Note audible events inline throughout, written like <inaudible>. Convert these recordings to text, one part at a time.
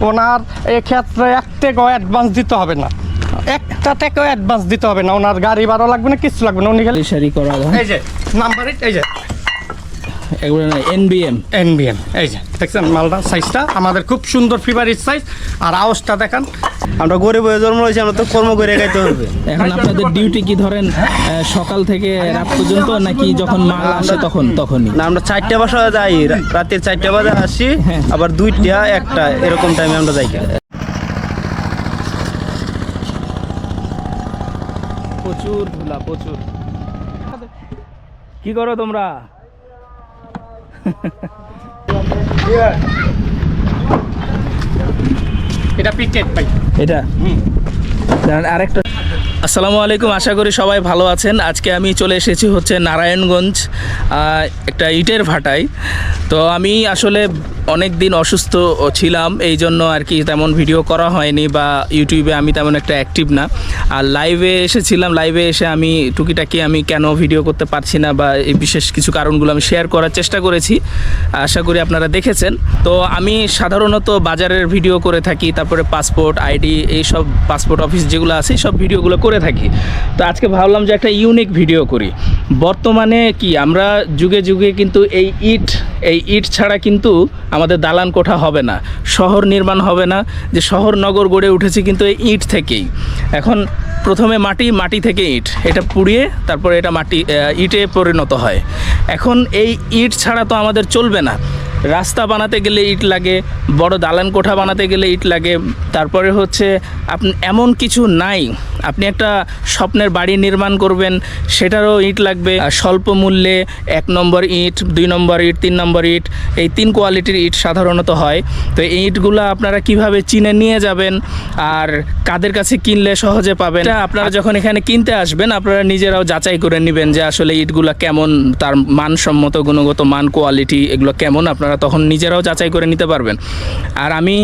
ওনার এক্ষেত্রে এক টাকাও অ্যাডভান্স দিতে হবে না। একটা টাকাও অ্যাডভান্স দিতে হবে না। ওনার গাড়ি ভাড়া লাগবে না কিছু লাগবে না। উনি গেলে করা এই যে নাম্বার এই যে। এগুলো না এনবিএম এনবিএম এই যে দেখছেন মালটা সাইজটা আমাদের খুব সুন্দর ফিভারিট সাইজ আর আওয়াজটা দেখান। আমরা গরিব হয়ে জন্ম হয়েছি আমরা তো কর্ম করে খাইতে হবে। এখন আপনাদের ডিউটি কি ধরেন সকাল থেকে রাত পর্যন্ত নাকি যখন মাল আসে তখন তখনই? না আমরা চারটা বাসা যাই রাতের চারটা বাজে আসি হ্যাঁ। আবার দুইটা একটা এরকম টাইমে আমরা যাই। প্রচুর ধুলা প্রচুর। কি করো তোমরা? এটা পিকেট পাই এটা? হুম। আরেকটা আসসালামু আলাইকুম, আশা করি সবাই ভালো আছেন। আজকে আমি চলে এসেছি হচ্ছে নারায়ণগঞ্জ একটা ইটের ভাটায়। তো আমি আসলে অনেক দিন অসুস্থ ছিলাম, এই জন্য আর কি তেমন ভিডিও করা হয়নি বা ইউটিউবে আমি তেমন একটা অ্যাক্টিভ না। আর লাইভে এসেছিলাম, লাইভে এসে আমি টুকিটাকি আমি কেন ভিডিও করতে পারছি না বা এই বিশেষ কিছু কারণগুলো আমি শেয়ার করার চেষ্টা করেছি, আশা করি আপনারা দেখেছেন। তো আমি সাধারণত বাজারের ভিডিও করে থাকি, তারপরে পাসপোর্ট, আইডি, এইসব পাসপোর্ট, অফিস যেগুলো আছে সব ভিডিওগুলো করে থাকি। তো আজকে ভাবলাম যে একটা ইউনিক ভিডিও করি। বর্তমানে কি, আমরা যুগে যুগে কিন্তু এই ইট এই ইট ছাড়া কিন্তু আমাদের দালান কোঠা হবে না, শহর নির্মাণ হবে না, যে শহর নগর গড়ে উঠেছে কিন্তু এই ইট থেকেই। এখন প্রথমে মাটি মাটি থেকে ইট, এটা পুড়িয়ে তারপরে এটা মাটি ইটে পরিণত হয়। এখন এই ইট ছাড়া তো আমাদের চলবে না। রাস্তা বানাতে গেলে ইট লাগে, বড় দালান কোঠা বানাতে গেলে ইট লাগে, তারপরে হচ্ছে আপনি এমন কিছু নাই। আপনি একটা স্বপ্নের বাড়ি নির্মাণ করবেন, সেটারও ইট লাগবে আর স্বল্প মূল্যে এক নম্বর ইট, দুই নম্বর ইট, তিন নম্বর ইট, এই তিন কোয়ালিটির ইট সাধারণত হয়। তো এই ইটগুলো আপনারা কীভাবে চিনে নিয়ে যাবেন আর কাদের কাছে কিনলে সহজে পাবেন আপনারা যখন এখানে কিনতে আসবেন, আপনারা নিজেরাও যাচাই করে নেবেন যে আসলে ইটগুলো কেমন, তার মানসম্মত, গুণগত মান, কোয়ালিটি এগুলো কেমন, আপনারা তখন নিজেরাও যাচাই করে নিতে পারবেন। আর আমি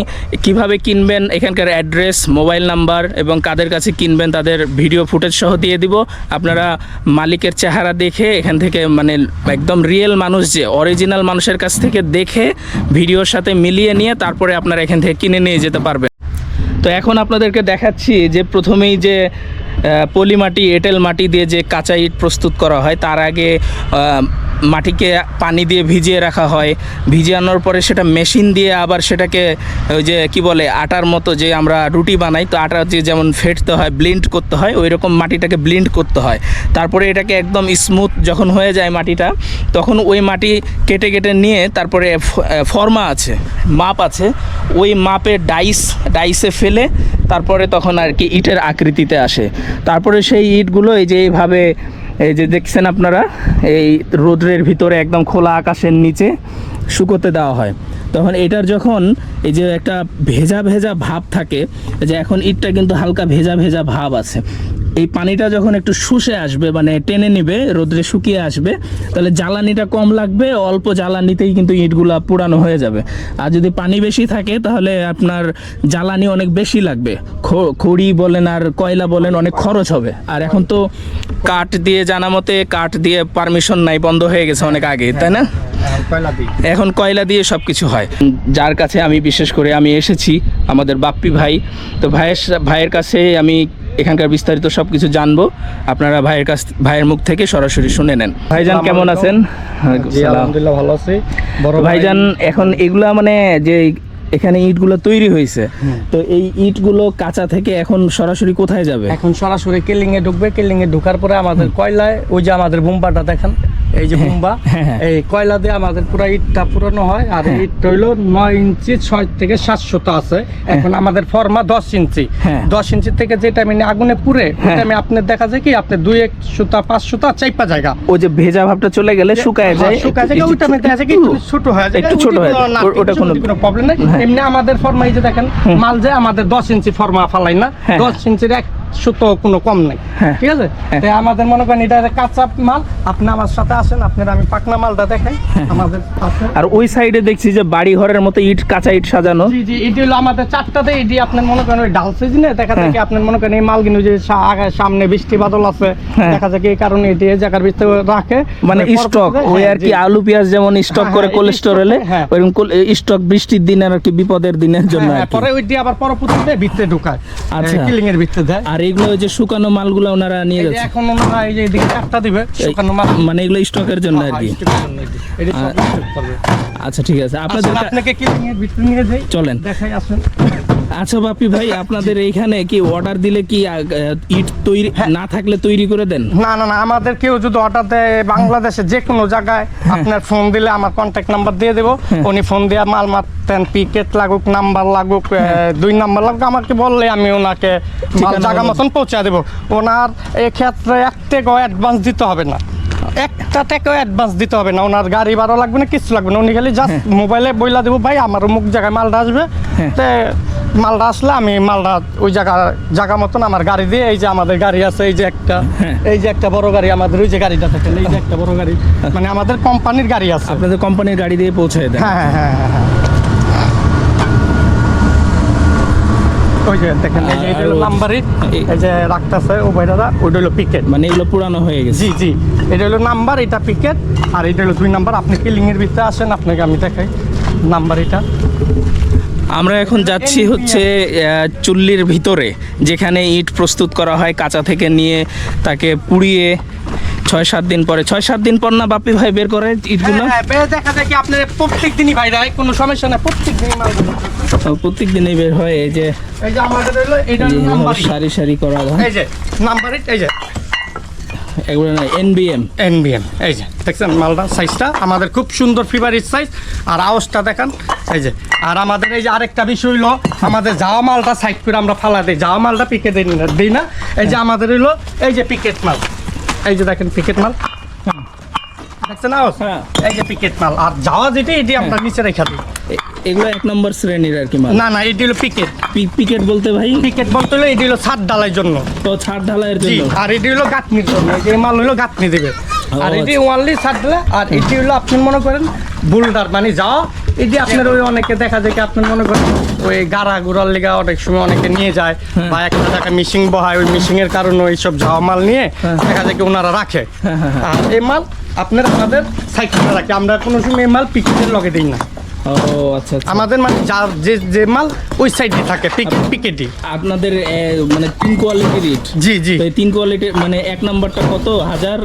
কীভাবে কিনবেন, এখানকার অ্যাড্রেস, মোবাইল নাম্বার এবং কাদের কাছে কিনবেন, তাদের ভিডিও ফুটেজ সহ দিয়ে দিব। আপনারা মালিকের চেহারা দেখে এখান থেকে মানে একদম রিয়েল মানুষ যে অরিজিনাল মানুষের কাছ থেকে দেখে ভিডিওর সাথে মিলিয়ে নিয়ে তারপরে আপনারা এখান থেকে কিনে নিয়ে যেতে পারবেন। তো এখন আপনাদেরকে দেখাচ্ছি যে প্রথমেই যে পলিমাটি পলি মাটি, এঁটেল মাটি দিয়ে যে কাঁচা ইট প্রস্তুত করা হয়, তার আগে মাটিকে পানি দিয়ে ভিজিয়ে রাখা হয়। ভিজিয়ে আনার পরে সেটা মেশিন দিয়ে আবার সেটাকে ওই যে কি বলে, আটার মতো যে আমরা রুটি বানাই, তো আটা যে যেমন ফেটতে হয় ব্লিন্ড করতে হয় ওই রকম মাটিটাকে ব্লিন্ড করতে হয়। তারপরে এটাকে একদম স্মুথ যখন হয়ে যায় মাটিটা, তখন ওই মাটি কেটে কেটে নিয়ে তারপরে ফর্মা আছে মাপ আছে। ওই মাপে ডাইস ডাইসে ফেলে তারপরে তখন আর কি ইটের আকৃতিতে আসে। তারপরে সেই ইটগুলো এই যে এইভাবে এই যে দেখছেন আপনারা, এই রোদ্রের ভিতরে একদম খোলা আকাশের নিচে শুকোতে দেওয়া হয়। তখন এটার যখন এই যে একটা ভেজা ভেজা ভাব থাকে যে এখন ইটটা কিন্তু হালকা ভেজা ভেজা ভাব আছে। এই পানিটা যখন একটু শুষে আসবে মানে টেনে নেবে রোদ্রে শুকিয়ে আসবে তাহলে জ্বালানিটা কম লাগবে অল্প জ্বালানিতেই কিন্তু ইটগুলা পুরানো হয়ে যাবে। আর যদি পানি বেশি থাকে তাহলে আপনার জ্বালানি অনেক বেশি লাগবে। খড়ি বলেন আর কয়লা বলেন অনেক খরচ হবে। আর এখন তো কাঠ দিয়ে জানা মতে কাঠ দিয়ে পারমিশন নাই বন্ধ হয়ে গেছে অনেক আগে তাই না? এখন কয়লা দিয়ে সব কিছু হয়। যার কাছে আমি বিশেষ করে আমি এসেছি আমাদের বাপ্পি ভাই। তো ভাইয়ের ভাইয়ের কাছে আমি এখানকার বিস্তারিত সব কিছু জানব। আপনারা ভাইয়ের কাছ ভাইয়ের মুখ থেকে সরাসরি শুনে নেন। ভাইজান কেমন আছেন? আলহামদুলিল্লাহ ভালো আছি। বড় ভাইজান এখন এগুলা মানে যে এখানে ইটগুলো তৈরি হয়েছে তো এই ইটগুলো কাঁচা থেকে এখন সরাসরি কোথায় যাবে? এখন সরাসরি কেলিংয়ে এ ঢুকবে। কেলিংয়ে এ ঢুকার পরে আমাদের কয়লায় ওই যে আমাদের বুম্বাটা দেখেন এই যে হ্যাঁ, হ্যাঁ। <laughs> এই কয়লা দিয়ে আমাদের পুরো ইটটা পুরানো হয় আর ইট হইল নয় ইঞ্চি ছয় থেকে সাতশোটা আছে এখন আমাদের ফর্মা দশ ইঞ্চি হ্যাঁ। দশ ইঞ্চি থেকে যে টাইমে আগুনে পুড়ে ওই হ্যাঁ। আপনার দেখা যায় কি আপনার দুই এক সুতা পাঁচ সুতা চাইপা জায়গা ও যে ভেজা ভাবটা চলে গেলে শুকায় যায় শুকা যায় ওই টাইমে দেখা যায় কি ছোট হয়ে যায় একটু ছোট হয়ে। ওটা কোনো- কোনো প্রবলেম নেই হ্যাঁ। এমনি আমাদের ফর্মা এই যে দেখেন মাল যে আমাদের দশ ইঞ্চি ফর্মা ফালাই না হ্যাঁ। দশ ইঞ্চির এক কোনো কম নাই হ্যাঁ। ঠিক আছে হ্যাঁ। তাই আমাদের মনে করেন এটা কাঁচা মাল আপনি আমার সাথে আসেন আপনার আমি পাকনা মালটা দেখাই হ্যাঁ। আমাদের আর ওই সাইডে দেখছি যে বাড়ি ঘরের মতো ইট কাঁচা ইট সাজানো জি জি এটি হলো আমাদের চারটাতে এটি আপনার মনে করেন ওই ডাল সিজনে দেখা যায়। আপনার মনে করেন এই মাল কিন্তু যে সামনে বৃষ্টি বাদল আছে। দেখা যায় এই কারণে এটি এই জায়গার ভিতরে রাখে মানে স্টক ওই আর কি আলু পেঁয়াজ যেমন স্টক করে কোলেস্টোরেলে হ্যাঁ। ওইরকম স্টক বৃষ্টির দিনের আর কি বিপদের দিনের জন্য পরে ওইটি আবার পরবর্তীতে ভিতরে ঢুকায় আচ্ছা। কিলিং এর ভিতরে দেয় আর এগুলো ওই যে শুকানো মালগুলো ওনারা নিয়ে যাচ্ছে। এখন ওনারা এই যে এদিকে চারটা দিবে শুকানো মাল। মানে এগুলো স্টকের জন্য আর কি। করবে। আচ্ছা ঠিক আছে। আপনাদের আপনাকে কি নিয়ে ভিতরে নিয়ে যাই চলেন। দেখাই আসেন। আচ্ছা বাপি ভাই আপনাদের এইখানে কি অর্ডার দিলে কি ইট তৈরি হ্যাঁ। না থাকলে তৈরি করে দেন? না না না আমাদের কেউ যদি অর্ডার দেয় বাংলাদেশে যে কোনো জায়গায় আপনার ফোন দিলে আমার কন্ট্যাক্ট নাম্বার দিয়ে দেবো। উনি ফোন দিয়ে মাল মারতেন পিকেট লাগুক নাম্বার লাগুক দুই নাম্বার লাগুক আমাকে বললে আমি ওনাকে জায়গা মতন পৌঁছে দেবো। ওনার এক্ষেত্রে এক টাকাও অ্যাডভান্স দিতে হবে না। একটা টাকাও অ্যাডভান্স দিতে হবে না। ওনার গাড়ি ভাড়া লাগবে না কিছু লাগবে না। উনি খালি জাস্ট মোবাইলে বইলা দেবো ভাই আমার মুখ জায়গায় মালটা আসবে। হ্যাঁ। তে মালটা আসলে আমি মালটা ওই জায়গা জায়গা মতন আমার গাড়ি দিয়ে এই যে আমাদের গাড়ি আছে এই যে একটা হ্যাঁ। এই যে একটা বড় গাড়ি আমাদের ওই যে গাড়িটা থাকে এই যে একটা বড় গাড়ি মানে আমাদের কোম্পানির গাড়ি আছে। আপনাদের কোম্পানির গাড়ি দিয়ে পৌঁছে দেয় হ্যাঁ হ্যাঁ হ্যাঁ হ্যাঁ, হ্যাঁ ওই যে দেখেন এই যে নাম্বারই এই- যে রাখতেছে ও ভাইরা ওইটা হলো পিকেট মানে এগুলো পুরানো হয়ে গেছে। জি জি এটা হলো নাম্বার এটা পিকেট আর এটা হলো দুই নাম্বার আপনি কিলিং এর ভিতরে আসেন আপনাকে আমি দেখাই নাম্বার এটা। আমরা এখন যাচ্ছি হচ্ছে চুল্লির ভিতরে যেখানে ইট প্রস্তুত করা হয় কাঁচা থেকে নিয়ে তাকে পুড়িয়ে ছয় সাত দিন পরে। ছয় সাত দিন পর না বাপি ভাই বের করে ইটগুলো হ্যাঁ, হ্যাঁ, দেখা যায় কি আপনার প্রত্যেক দিনই ভাই রায় কোনো সমস্যা নাই প্রত্যেক দিনই প্রত্যেক দিনই বের হয় এই যে এই যে আমাদের হলো এটা নাম্বার সারি সারি করা হয়। এই যে নাম্বার এই যে। এগুলো না এনবিএম এনবিএম এই যে দেখছেন মালটা সাইজটা আমাদের খুব সুন্দর ফিভারিট সাইজ আর আওয়াজটা দেখান এই যে। আর আমাদের এই যে আরেকটা বিষয় হলো আমাদের যাওয়া মালটা সাইড করে আমরা ফালা দিই যাওয়া মালটা পিকে দিই না দিই না। এই যে আমাদের হইল এই যে পিকেট মাল। এই যে দেখেন পিকেট মাল। দেখছেন হ্যাঁ। এই যে পিকেট মাল। আর যাওয়া যেটি এটি আমরা নিচে রেখে দিই এগুলো এক নম্বর শ্রেণির আর কি মাল? না না এটি হলো পিকেট পিকেট বলতে ভাই? পিকেট বলতে হলো এটি হলো ছাদ ঢালাইয়ের জন্য। তো ছাদ ঢালাইয়ের জন্য। আর এটি হলো গাঁথনির জন্য। এই মাল হলো গাঁথনি দেবে। আর এটি। ওয়ানলি ছাড়লে আর এটি হলো আপনি মনে করেন বুলডার মানে যাও এটি আপনার ওই অনেকে দেখা যায় কি আপনি মনে করেন ওই গাড়া গুড়ার লেগা অনেক সময় অনেকে নিয়ে যায় হ্যাঁ। বা একটা জায়গা মিশিং বহায় ওই মিশিং এর কারণে ওই সব যাওয়া মাল নিয়ে হ্যাঁ। দেখা যায় কি ওনারা রাখে হ্যাঁ। আর এই মাল আপনার আমাদের সাইকেলে রাখে আমরা কোনো সময় এই মাল পিকেটের লগে দিই না ও আচ্ছা আচ্ছা আমাদের মানে যে যে মাল ওই সাইডে থাকে পিকেট আপনাদের মানে তিন কোয়ালিটির ইট জি জি। তিন কোয়ালিটির মানে এক নাম্বারটা কত? হাজার?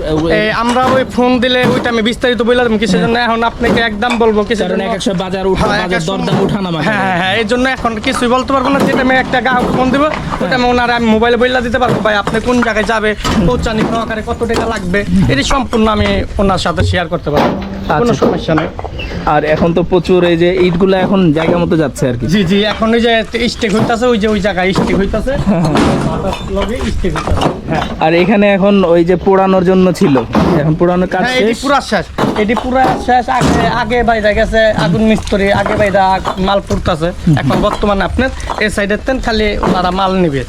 আমরা ওই ফোন দিলে ওইটা আমি বিস্তারিত বললাম কিসের জন্য এখন আপনাকে একদম বলব কিসের জন্য? এক বাজার উঠা হ্যাঁ, বাজার দরদাম মাখা হ্যাঁ হ্যাঁ হ্যাঁ এই জন্য এখন কিছুই বলতে পারব না যেটা আমি একটা গ্রাহক ফোন দিব ওটা আমি ওনারে আমি মোবাইলে বইলা দিতে পারব ভাই আপনি কোন জায়গায় যাবে পৌঁছানি সহকারে কত টাকা লাগবে এটি সম্পূর্ণ আমি ওনার সাথে শেয়ার করতে পারব কোনো আচ্ছা। সমস্যা নেই। আর এখন তো প্রচুর এই যে ইটগুলো এখন জায়গা মতো যাচ্ছে আর কি। জি জি এখন ওই যে স্টেক হইতাছে ওই যে ওই জায়গায় স্টেক হইতাছে। <laughs> লগে স্টেক হইতাছে। আর এখানে এখন ওই যে পোড়ানোর জন্য ছিল। এখন পোড়ানোর কাজ হ্যাঁ এটি পুরা শেষ। এটি পুরা শেষ। আগে আগে বাইরে গেছে আগুন মিস্ত্রি আগে বাইরে মাল পুড়তাছে। এখন বর্তমানে আপনার এই সাইডের তেন খালি ওনারা মাল নিবে।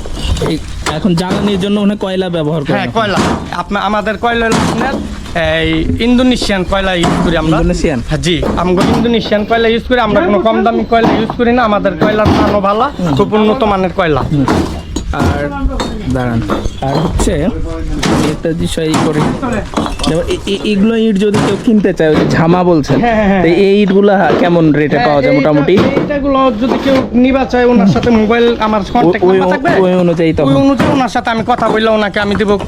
এই- এখন জ্বালানির জন্য ওখানে কয়লা ব্যবহার করে হ্যাঁ কয়লা। আপনার আমাদের কয়লা আপনার এই ইন্দোনেশিয়ান কয়লা ইউজ করি আমরা। ইন্দোনেশিয়ান? হ্যাঁ, জি। আমরা ইন্দোনেশিয়ান কয়লা ইউজ করি আমরা কোনো কম দামি কয়লা ইউজ করি না। আমাদের কয়লার মানও ভালো খুব উন্নত মানের কয়লা। আর দাঁড়ান। আর হচ্ছে একটা বিষয় করে। যেমন ইট যদি কেউ কিনতে চায় ওই ঝামা বলছেন হ্যাঁ, হ্যাঁ, হ্যাঁ। তো এই ইটগুলা কেমন রেটে পাওয়া যায় হ্যাঁ, মোটামুটি? এইটা- যদি কেউ নিবা চায় ওনার সাথে মোবাইল আমার কন্ট্যাক্ট ওই- নাম্বার থাকবে? ওই অনুযায়ী ওই অনুযায়ী ওনার সাথে আমি কথা বললে ওনাকে আমি দেবো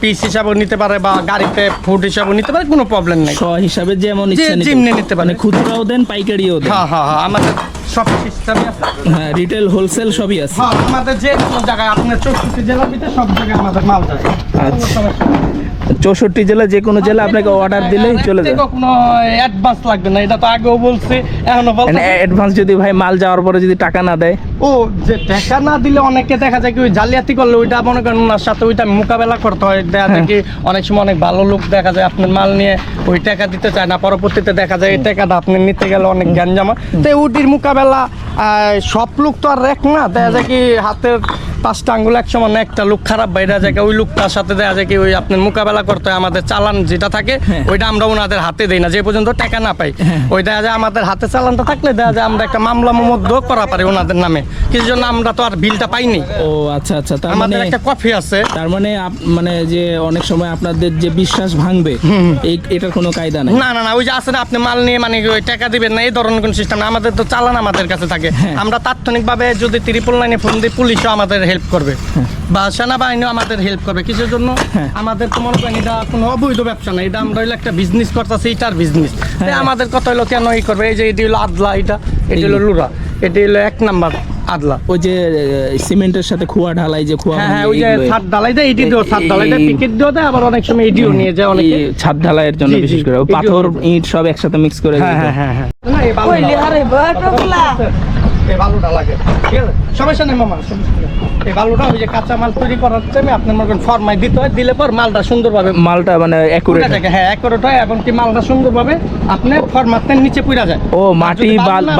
পিস হিসাবেও নিতে পারে বা গাড়িতে ফুড হিসাবেও নিতে পারে কোনো প্রবলেম নেই। শ হিসাবে যেমন ইচ্ছা নিতে নিতে পারে। মানে খুচরাও দেন পাইকারিও দেন। হ্যাঁ হ্যাঁ হ্যাঁ আমাদের সব সিস্টেমই আছে? হ্যাঁ রিটেল হোলসেল সবই আছে। হ্যাঁ আমাদের যে কোনো জায়গায় আপনার চৌষট্টি জেলার ভিতরে সব জায়গায় আমাদের মাল যায়। আচ্ছা। চৌষট্টি জেলা যে কোনো জেলা আপনাকে অর্ডার দিলেই চলে যায়। কোনো অ্যাডভান্স লাগবে না এটা তো আগেও বলছি এখনও বলতে অ্যাডভান্স যদি ভাই মাল যাওয়ার পরে যদি টাকা না দেয়? ও যে টাকা না দিলে অনেকে দেখা যায় কি ওই জালিয়াতি করলে ওইটা মনে করেন ওনার সাথে ওইটা মোকাবেলা করতে হয় দেখা যায় কি অনেক সময় অনেক ভালো লোক দেখা যায় আপনার মাল নিয়ে ওই টাকা দিতে চায় না পরবর্তীতে দেখা যায় এই টাকাটা আপনি নিতে গেলে অনেক জ্ঞান জামা তো ওটির মোকাবেলা আহ, সব লোক তো আর এক না দেখা যায় কি হাতের পাঁচটা আঙ্গুল এক সমান একটা লোক খারাপ বাইরে যায় ওই লোকটার সাথে দেখা যায় কি ওই আপনার মোকাবেলা করতে হয় আমাদের চালান যেটা থাকে হ্যাঁ। ওইটা আমরা ওনাদের হাতে দেই না যে পর্যন্ত টাকা না পাই। ওই দেখা যায় আমাদের হাতে চালানটা থাকলে দেখা যায় আমরা একটা মামলা মধ্যেও করা পারি ওনাদের নামে। কিছু জন্য আমরা তো আর বিলটা পাইনি। ও আচ্ছা আচ্ছা তার মানে আমাদের একটা কফি আছে। তার মানে মানে যে অনেক সময় আপনাদের যে বিশ্বাস ভাঙবে এই এটার কোনো কায়দা নাই? না না না ওই যে আছে না আপনি মাল নিয়ে মানে ওই টাকা দিবেন না এই ধরনের কোনো সিস্টেম না আমাদের তো চালান আমাদের কাছে থাকে। হ্যাঁ। আমরা তাৎক্ষণিকভাবে যদি ত্রিপল লাইনে ফোন দিই পুলিশও আমাদের হেল্প করবে। বা সেনাবাহিনীও আমাদের হেল্প করবে কিছুর জন্য? হ্যাঁ। আমাদের তো মনে করেন এটা কোনো অবৈধ ব্যবসা না এটা আমরা হইল একটা বিজনেস করতেছি এটার বিজনেস হ্যাঁ। আমাদের কত হলো কেন এই করবে? এই যে এটি হলো আদলা এটা এটি হলো লুরা এটি হলো এক নাম্বার আদলা। ওই যে সিমেন্টের সাথে খোয়া ঢালাই যে খোয়া হ্যাঁ হ্যাঁ ওই যে ছাদ ডালাই দেয় এটি দিও ছাদ ডালাই দেয় দিও দেয় আবার অনেক সময় এটিও নিয়ে যায় অনেকে। ছাদ ঢালাইয়ের জন্য বিশেষ করে। পাথর ইট সব একসাথে মিক্স করে হ্যাঁ। হ্যাঁ হ্যাঁ হ্যাঁ। না, এই বালুটা- এই বালুটা লাগে। ঠিক আছে? সমস্যা নেই মামা এই বালুটা ওই যে কাঁচা মাল তৈরি করার জন্য আপনার মনে করেন ফরমাই দিতে হয় দিলে পর মালটা সুন্দরভাবে মালটা মানে অ্যাকুরেট থাকে। হ্যাঁ একরোট হয় এবং কি মালটা সুন্দরভাবে আপনি ফরমাতের নিচে পুরা যায়। ও, মাটি,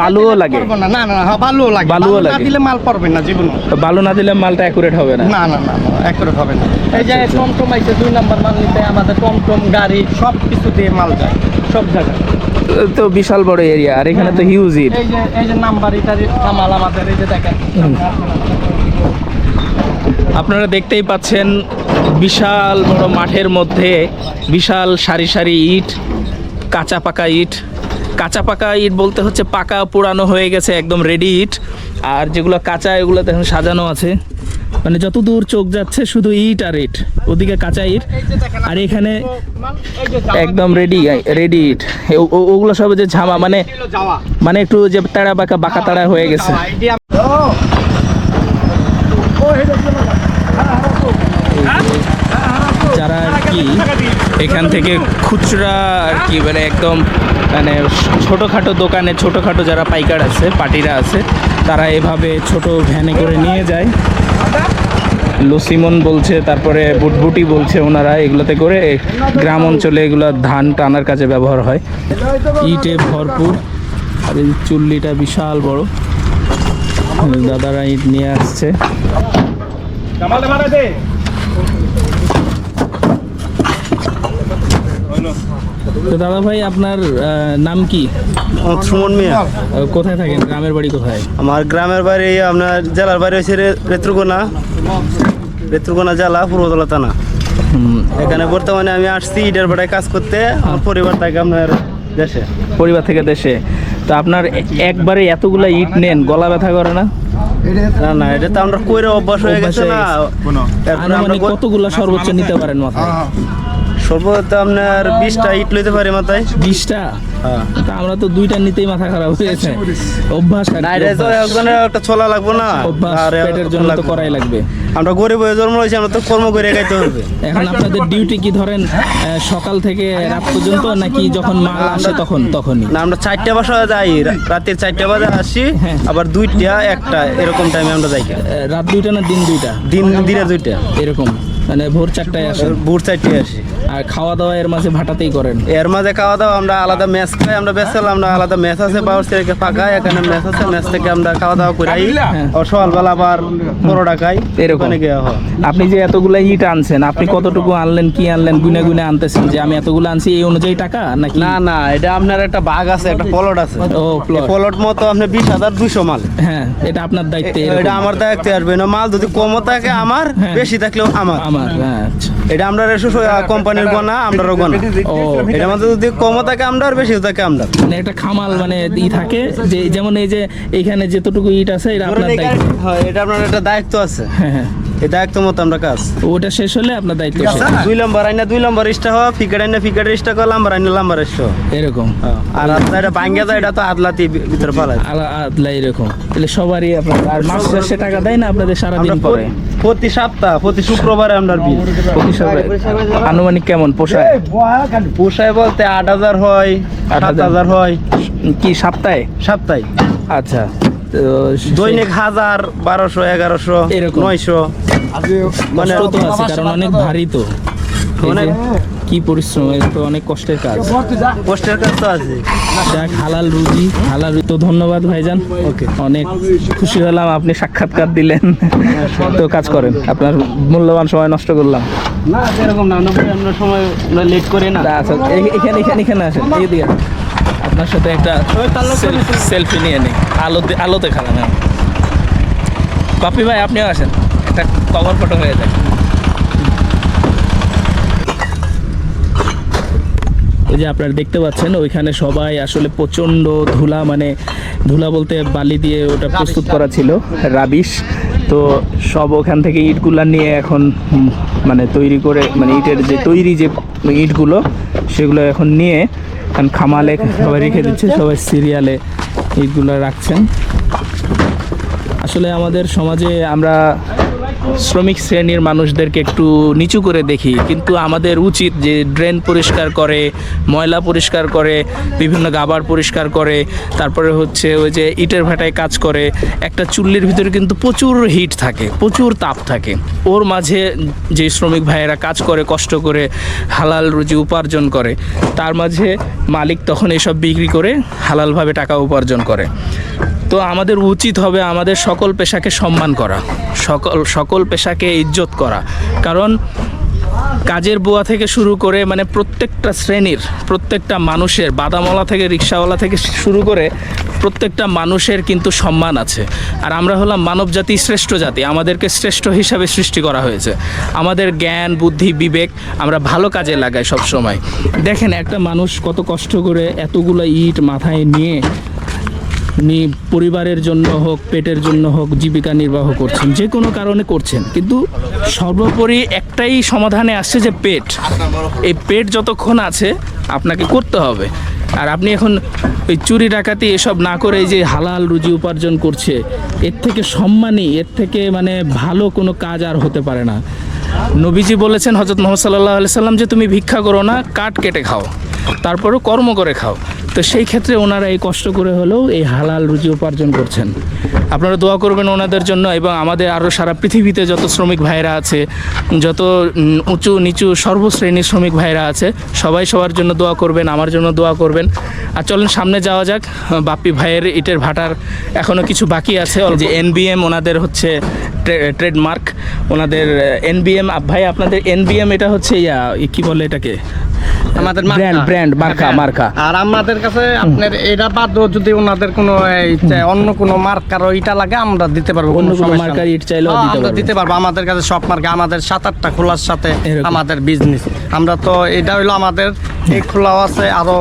বালুও লাগে? না। না না হ্যাঁ, বালুও লাগে। বালুও বালু না লাগে? দিলে মাল পড়বে না জীবনে। বালু না দিলে মালটা অ্যাকুরেট হবে না? না না না একরোট হবে না। এই যে টমটম আইছে দুই নাম্বার মাল নিতে আমাদের টমটম গাড়ি সব কিছু দিয়ে মাল যায়। সব জায়গায়। তো বিশাল বড় এরিয়া আর এখানে তো হিউজ ইট এই যে এই যে নাম্বার এটা মাল আমাদের এই যে দেখেন। আপনারা দেখতেই পাচ্ছেন বিশাল বড় মাঠের মধ্যে বিশাল সারি সারি ইট কাঁচা পাকা ইট। কাঁচা পাকা ইট বলতে হচ্ছে পাকা পুরানো হয়ে গেছে একদম রেডি ইট। আর যেগুলো কাঁচা এগুলো দেখুন সাজানো আছে। মানে যত দূর চোখ যাচ্ছে শুধু ইট আর ইট, ওদিকে কাঁচা ইট। আর এখানে একদম রেডি রেডি ইট। ওগুলো সব যে ঝামা মানে মানে একটু যে তাড়া বাঁকা বাঁকা তাড়া হয়ে গেছে যারা আর কি এখান থেকে খুচরা আর কি মানে একদম মানে ছোটোখাটো দোকানে ছোটোখাটো যারা পাইকার আছে, পার্টিরা আছে, তারা এভাবে ছোট ভ্যানে করে নিয়ে যায়। লসিমন বলছে, তারপরে বুটবুটি বলছে ওনারা, এগুলোতে করে গ্রাম অঞ্চলে এগুলো ধান টানার কাজে ব্যবহার হয়। ইটে ভরপুর, আর এই চুল্লিটা বিশাল বড়। দাদারা ইট নিয়ে আসছে। তো দাদা ভাই আপনার নাম কি? সুমন মিয়া। কোথায় থাকেন? গ্রামের বাড়ি কোথায়? আমার গ্রামের বাড়ি আপনার জেলার বাড়ি হচ্ছে রে- রেত্রকোনা। রেত্রকোনা জেলা পূর্বতলা থানা। এখানে বর্তমানে আমি আসছি ইটার ভাড়ায় কাজ করতে আমার পরিবার থাকে আপনার দেশে। পরিবার থেকে দেশে। তো আপনার একবারে এতগুলা ইট নেন গলা ব্যথা করে না? না না এটা তো আমরা কইরে অভ্যাস হয়ে গেছে না। কতগুলা সর্বোচ্চ নিতে পারেন মাথায়? সর্বত আপনার বিশটা ইট লইতে পারি মাথায়। বিশটা? হ্যাঁ। তা আমরা তো দুইটা নিতেই মাথা খারাপ হয়েছে অভ্যাস আর না এটা তো একজনের একটা ছোলা লাগবো না। আর পেটের জন্য তো করাই লাগবে। আমরা গরিব হয়ে জন্ম হয়েছি আমরা তো কর্ম করে খাইতে হবে। এখন আপনাদের ডিউটি কি ধরেন সকাল থেকে রাত পর্যন্ত নাকি যখন মাল আসে তখন তখনই? না আমরা চারটা বাসা যাই রাতের চারটা বাজে আসি হ্যাঁ। আবার দুইটা একটা এরকম টাইমে আমরা যাই। রাত দুইটা না দিন দুইটা? দিন দিনে দুইটা। এরকম। মানে ভোর চারটায় আসেন ভোর চারটে আসি। আর খাওয়া দাওয়া এর মাঝে ভাটাতেই করেন। এর মাঝে খাওয়া দাওয়া আমরা আলাদা ম্যাচ খাই আমরা আমরা আলাদা ম্যাচ আছে বাউর থেকে ফাঁকা এখানে ম্যাচ আছে ম্যাচ থেকে আমরা খাওয়া দাওয়া করি হ্যাঁ। আর সকালবেলা আবার পরোটা খাই এরকম। আপনি যে এতগুলা ইট আনছেন আপনি কতটুকু আনলেন কি আনলেন গুনে গুনে আনতেছেন যে আমি এতগুলো আনছি এই অনুযায়ী টাকা নাকি? না না এটা আপনার একটা বাঘ আছে একটা পলট আছে। ও প্লট পলট মতো আপনি বিশ হাজার দুইশো মাল। হ্যাঁ এটা আপনার দায়িত্বে এটা আমার দায়িত্বে আসবে না মাল যদি কমও থাকে আমার হ্যাঁ। বেশি থাকলেও আমার আমার হ্যাঁ আচ্ছা। এটা আমরা কোম্পানির গনা আমরাও গনা ও এটা মধ্যে যদি কমও থাকে আমরা আর বেশি থাকে আমরা। মানে একটা খামাল মানে ই থাকে যে যেমন এই যে এইখানে যতটুকু ইট আছে এটা আপনার দায়িত্ব। হ্যাঁ, এটা আপনার একটা দায়িত্ব আছে। হ্যাঁ হ্যাঁ। এই দায়িত্ব মতো আমরা কাজ। ওটা শেষ হলে আপনার দায়িত্ব শেষ। দুই নম্বর আইনা দুই নম্বর ইস্টা হওয়া ফিকেট আইনা ফিকেট ইস্টা করা লাম্বার আইনা লাম্বার ইস্টা এরকম। আর আপনার এটা ভাঙ্গা যায় এটা তো আদলাতি ভিতরে পালায়। আলা আদলা এরকম। তাহলে সবারই আপনার আর মাস শেষে টাকা দেয় না আপনাদের সারাদিন আমরা পরে? প্রতি সপ্তাহ প্রতি শুক্রবারে আমরা বিল। প্রতি সপ্তাহে। আনুমানিক কেমন? পোষায়? পোষায় বলতে আট হাজার হয় আট হাজার। হয়। কি সপ্তাহে? সপ্তাহে। আচ্ছা। তো দৈনিক হাজার বারোশো এগারোশো এরকম। নয়শো। মানে তো আছে কারণ অনেক ভারী তো। অনেক- কি কি পরিশ্রম তো অনেক কষ্টের কাজ। পোস্টের কাজ তো আছে। যাক হালাল রুজি হালাল তো ধন্যবাদ ভাইজান। ওকে। অনেক খুশি হলাম আপনি সাক্ষাৎকার দিলেন। তো কাজ করেন আপনার মূল্যবান সময় নষ্ট করলাম। না এরকম না আমরা সময় লেট করে না। আচ্ছা এখানে এখানে এখানে আসেন আসেন। আপনার সাথে একটা সেলফি নিয়ে নিই। আলোতে আলোতে খালাম পাপি ভাই আপনিও আসেন। একটা কভার ফটো হয়ে যায়। ওই যে আপনারা দেখতে পাচ্ছেন ওইখানে সবাই আসলে প্রচণ্ড ধুলা মানে ধুলা বলতে বালি দিয়ে ওটা প্রস্তুত করা ছিল রাবিশ। তো সব ওখান থেকে ইটগুলা নিয়ে এখন মানে তৈরি করে মানে ইটের যে তৈরি যে ইটগুলো সেগুলো এখন নিয়ে এখন খামালে সবাই রেখে দিচ্ছে সবাই সিরিয়ালে ইটগুলো রাখছেন। আসলে আমাদের সমাজে আমরা শ্রমিক শ্রেণির মানুষদেরকে একটু নিচু করে দেখি। কিন্তু আমাদের উচিত যে ড্রেন পরিষ্কার করে, ময়লা পরিষ্কার করে, বিভিন্ন গাবার পরিষ্কার করে, তারপরে হচ্ছে ওই যে ইটের ভাটায় কাজ করে। একটা চুল্লির ভিতরে কিন্তু প্রচুর হিট থাকে, প্রচুর তাপ থাকে। ওর মাঝে যে শ্রমিক ভাইয়েরা কাজ করে, কষ্ট করে, হালাল রুজি উপার্জন করে, তার মাঝে মালিক তখন এসব বিক্রি করে হালালভাবে টাকা উপার্জন করে। তো আমাদের উচিত হবে আমাদের সকল পেশাকে সম্মান করা, সকল সকল পেশাকে ইজ্জত করা। কারণ কাজের বুয়া থেকে শুরু করে মানে প্রত্যেকটা শ্রেণির, প্রত্যেকটা মানুষের, বাদামওয়ালা থেকে রিক্সাওয়ালা থেকে শুরু করে প্রত্যেকটা মানুষের কিন্তু সম্মান আছে। আর আমরা হলাম মানব জাতি শ্রেষ্ঠ জাতি, আমাদেরকে শ্রেষ্ঠ হিসাবে সৃষ্টি করা হয়েছে। আমাদের জ্ঞান, বুদ্ধি, বিবেক আমরা ভালো কাজে লাগাই সব সময় দেখেন একটা মানুষ কত কষ্ট করে এতগুলো ইট মাথায় নিয়ে উনি পরিবারের জন্য হোক, পেটের জন্য হোক, জীবিকা নির্বাহ করছেন, যে কোনো কারণে করছেন, কিন্তু সর্বোপরি একটাই সমাধানে আসছে যে পেট। এই পেট যতক্ষণ আছে, আপনাকে করতে হবে। আর আপনি এখন ওই চুরি ডাকাতি এসব না করে যে হালাল রুজি উপার্জন করছে, এর থেকে সম্মানী, এর থেকে মানে ভালো কোনো কাজ আর হতে পারে না। নবীজি বলেছেন হজরত মোহাম্মদ সাল্লাহ সাল্লাম যে, তুমি ভিক্ষা করো না, কাঠ কেটে খাও। তারপরেও কর্ম করে খাও। তো সেই ক্ষেত্রে ওনারা এই কষ্ট করে হলেও এই হালাল রুজি উপার্জন করছেন। আপনারা দোয়া করবেন ওনাদের জন্য এবং আমাদের আরও সারা পৃথিবীতে যত শ্রমিক ভাইরা আছে যত উঁচু নিচু সর্বশ্রেণীর শ্রমিক ভাইরা আছে সবাই সবার জন্য দোয়া করবেন আমার জন্য দোয়া করবেন। আর চলেন সামনে যাওয়া যাক বাপ্পি ভাইয়ের ইটের ভাটার এখনও কিছু বাকি আছে যে এনবিএম ওনাদের হচ্ছে ট্রেডমার্ক ওনাদের এনবিএম ভাই আপনাদের এনবিএম এটা হচ্ছে ইয়া কি বলে এটাকে? আমাদের ব্র্যান্ড ব্র্যান্ড মার্কা মার্কা। আর আমাদের কাছে আপনার এটা বাদও যদি ওনাদের কোনো অন্য কোনো মার্কার ওইটা লাগে আমরা দিতে পারব অন্য কোনো মার্কার ইট চাইলেও হ্যাঁ, আমরা দিতে পারব আমাদের কাছে সব মার্কা আমাদের সাত আটটা খোলার সাথে আমাদের বিজনেস আমরা তো এটা হইল আমাদের এই খোলাও আছে আরও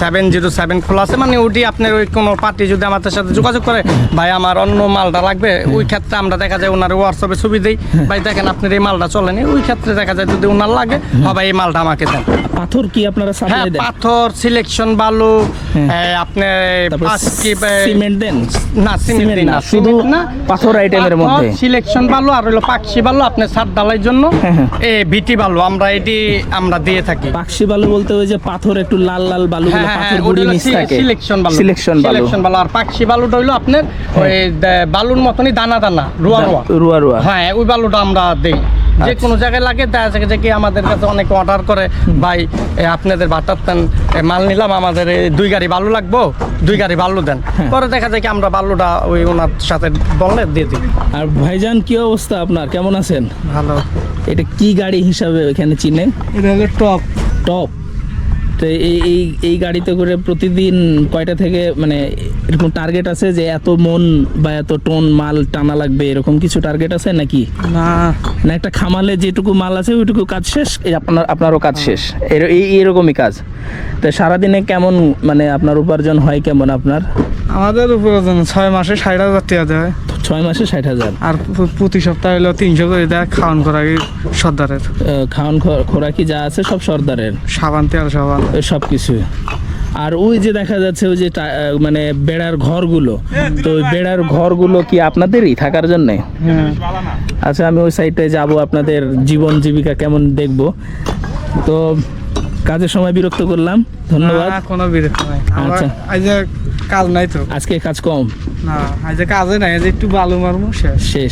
সেভেন জিরো সেভেন খোলা আছে মানে ওটি আপনার ওই কোনো পার্টি যদি আমাদের সাথে যোগাযোগ করে ভাই আমার অন্য মালটা লাগবে ওই ক্ষেত্রে আমরা দেখা যায় ওনার হোয়াটসঅ্যাপে ছবি দিই ভাই দেখেন আপনার এই মালটা চলেনি ওই ক্ষেত্রে দেখা যায় যদি ওনার লাগে হ্যাঁ। ভাই এই মালটা আমাকে দেন। পাথর কি আপনারা হ্যাঁ সাপ্লাই দেন? পাথর সিলেকশন বালু হ্যাঁ। কি- সিমেন্ট দেন? না সিমেন্ট না শুধু পাথর আইটেমের মধ্যে। সিলেকশন বালু আর হলো পাকশি বালু আপনার ছাদ ডালার জন্য। হ্যাঁ, হ্যাঁ। এ বিটি বালু আমরা এটি আমরা দিয়ে থাকি। পাকশি বালু বলতে ওই যে পাথর একটু লাল লাল বালু হ্যাঁ হ্যাঁ পাথর গুড়ি হলো মিক্স থাকে। সিলেকশন বালু। সিলেকশন বালু। সিলেকশন বালু। আর পাকশি বালুটা হইল আপনার ওই বালুর মতনই দানা দানা রুয়া রুয়া। রুয়া রুয়া। হ্যাঁ ওই বালুটা আমরা দেই। যে কোন কোনো জায়গায় লাগে দেখা যায় যে কি আমাদের কাছে অনেক অর্ডার করে ভাই এ, আপনাদের বাটার মাল নিলাম আমাদের এই দুই গাড়ি বালু লাগবো দুই গাড়ি বালু দেন। হ্যাঁ। পরে দেখা যায় কি আমরা বালুটা ওই ওনার সাথে বললে দিয়ে দিই। আর ভাইজান কি অবস্থা আপনার? কেমন আছেন? ভালো। এটা কি গাড়ি হিসাবে এখানে চিনেন? এটা হলো টপ। টপ। তো এই এই এই গাড়িতে করে প্রতিদিন কয়টা থেকে মানে এরকম টার্গেট আছে যে এত মন বা এত টন মাল টানা লাগবে? এরকম কিছু টার্গেট আছে নাকি? না। না একটা খামালে যেটুকু মাল আছে ওইটুকু কাজ শেষ? এই আপনার আপনারও কাজ শেষ। এর- এই এরকমই কাজ। তো সারাদিনে কেমন মানে আপনার উপার্জন হয় কেমন আপনার? আমাদের উপার্জন ছয় মাসে ষাট হাজার টাকা দেয়। ছয় মাসে ষাট হাজার। আর প্রতি সপ্তাহে হলো তিনশো করে দেয় খাওয়ান করা সর্দারের? খাওয়ান খোরাকি যা আছে সব সর্দারের। সাবান তেল সাবান। সব কিছু আর ওই যে দেখা যাচ্ছে ওই যে মানে বেড়ার ঘরগুলো তো ওই বেড়ার ঘরগুলো কি আপনাদেরই থাকার জন্য? হ্যাঁ। আচ্ছা আমি ওই সাইডটায় যাব আপনাদের জীবন জীবিকা কেমন দেখব। তো কাজের সময় বিরক্ত করলাম ধন্যবাদ। কোনো বিরক্ত নাই। আচ্ছা। কাজ নাই তো। আজকে কাজ কম। না আজ যে কাজে নাই আজ একটু বালু মারবো শেষ। শেষ।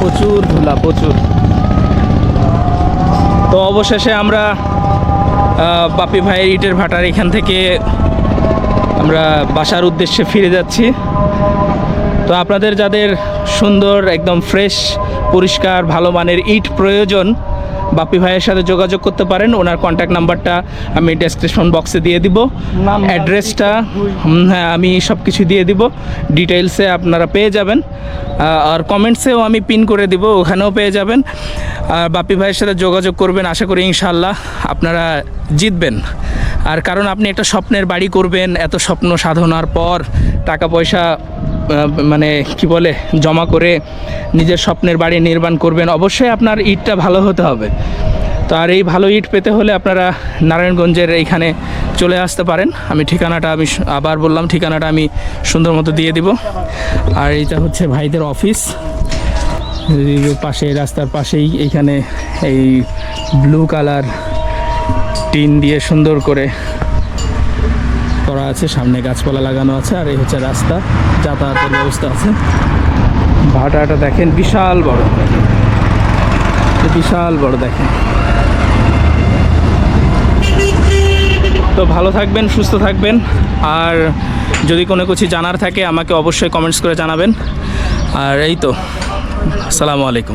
প্রচুর ধুলা প্রচুর। তো অবশেষে আমরা বাপি ভাইয়ের ইটের ভাটার এখান থেকে আমরা বাসার উদ্দেশ্যে ফিরে যাচ্ছি। তো আপনাদের যাদের সুন্দর একদম ফ্রেশ পরিষ্কার ভালো মানের ইট প্রয়োজন বাপি ভাইয়ের সাথে যোগাযোগ করতে পারেন। ওনার কন্ট্যাক্ট নাম্বারটা আমি ডেসক্রিপশন বক্সে দিয়ে দিব। অ্যাড্রেসটা হ্যাঁ আমি সব কিছু দিয়ে দিব। ডিটেলসে আপনারা পেয়ে যাবেন। আর কমেন্টসেও আমি পিন করে দিব ওখানেও পেয়ে যাবেন। আর বাপি ভাইয়ের সাথে যোগাযোগ করবেন আশা করি ইনশাল্লাহ আপনারা জিতবেন। আর কারণ আপনি একটা স্বপ্নের বাড়ি করবেন এত স্বপ্ন সাধনার পর টাকা পয়সা মানে কি বলে জমা করে নিজের স্বপ্নের বাড়ি নির্মাণ করবেন অবশ্যই আপনার ইটটা ভালো হতে হবে। তো আর এই ভালো ইট পেতে হলে আপনারা নারায়ণগঞ্জের এইখানে চলে আসতে পারেন। আমি ঠিকানাটা আমি আবার বললাম, ঠিকানাটা আমি সুন্দর মতো দিয়ে দিব। আর এইটা হচ্ছে ভাইদের অফিস। পাশে, রাস্তার পাশেই এইখানে এই ব্লু কালার টিন দিয়ে সুন্দর করে করা আছে। সামনে গাছপালা লাগানো আছে আর এই হচ্ছে রাস্তা। যাতায়াতের ব্যবস্থা আছে। ভাটাটা দেখেন বিশাল বড়। বিশাল বড়, দেখেন। তো ভালো থাকবেন, সুস্থ থাকবেন। আর যদি কোনো কিছু জানার থাকে, আমাকে অবশ্যই কমেন্টস করে জানাবেন। আর এই তো, আসসালামু আলাইকুম।